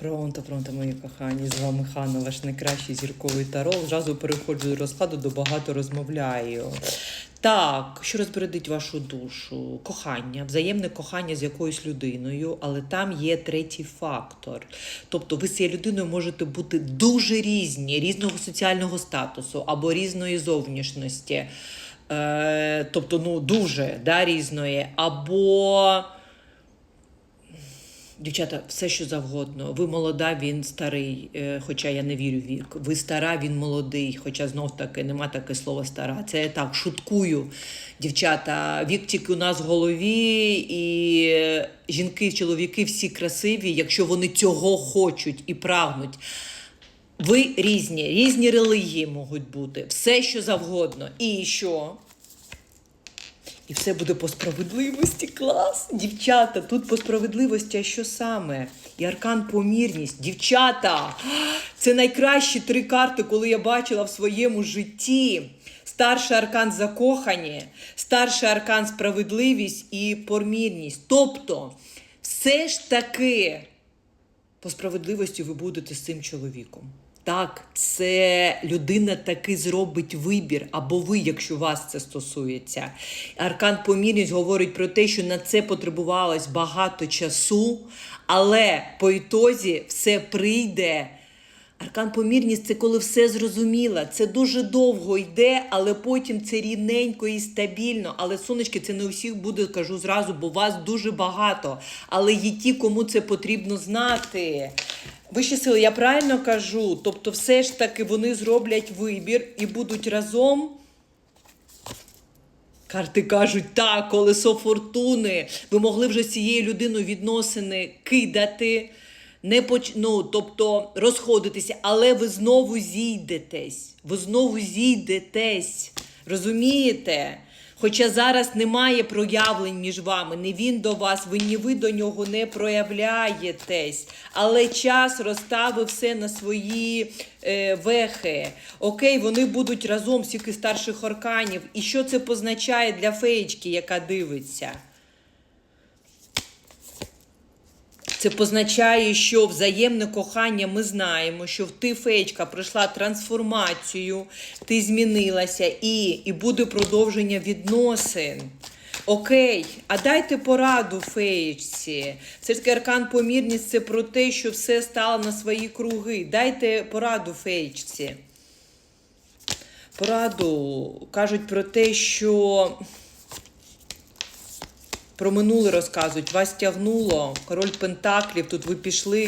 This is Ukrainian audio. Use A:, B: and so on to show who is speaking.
A: Пронто, пронто, мої кохані, з вами Ханна, ваш найкращий зірковий таро. Зразу переходжу до розкладу, до багато розмовляю. Так, що розбередить вашу душу? Кохання, взаємне кохання з якоюсь людиною, але там є третій фактор. Тобто ви з цією людиною можете бути дуже різні, різного соціального статусу або різної зовнішності. Е, тобто, ну, дуже да, різної. Або. Дівчата, все що завгодно. Ви молода, він старий, е, хоча я не вірю в вік. Ви стара, він молодий, хоча знов таки нема таке слова стара. Це я так шуткую. Дівчата, вік тільки у нас в голові, і е, жінки, чоловіки всі красиві, якщо вони цього хочуть і прагнуть. Ви різні, різні релігії можуть бути, все що завгодно. І що? І все буде по справедливості. Клас! Дівчата, тут по справедливості, а що саме? І аркан помірність. Дівчата! Це найкращі три карти, коли я бачила в своєму житті. Старший аркан закохані, старший аркан справедливість і помірність. Тобто, все ж таки по справедливості ви будете з цим чоловіком. Так, це людина таки зробить вибір, або ви, якщо вас це стосується. Аркан помірність говорить про те, що на це потребувалось багато часу, але по ітозі все прийде. Аркан помірність це коли все зрозуміло. Це дуже довго йде, але потім це рівненько і стабільно. Але сонечки, це не у всіх буде, кажу зразу, бо вас дуже багато. Але є ті, кому це потрібно знати. Вищі сили, я правильно кажу. Тобто, все ж таки вони зроблять вибір і будуть разом. Карти кажуть, так, колесо фортуни. Ви могли вже цією людиною відносини кидати, не поч... ну, тобто розходитися, але ви знову зійдетесь. Ви знову зійдетесь. Розумієте? Хоча зараз немає проявлень між вами, не він до вас, ви ні ви до нього не проявляєтесь. Але час розставив все на свої е, вехи. Окей, вони будуть разом стільки старших арканів. І що це позначає для феєчки, яка дивиться? Це позначає, що взаємне кохання ми знаємо, що ти, феєчка, пройшла трансформацію, ти змінилася і, і буде продовження відносин. Окей, а дайте пораду феєчці. Все таки аркан помірність це про те, що все стало на свої круги. Дайте пораду феєчці. Пораду кажуть про те, що про минуле розказують. Вас тягнуло, король Пентаклів, тут ви пішли.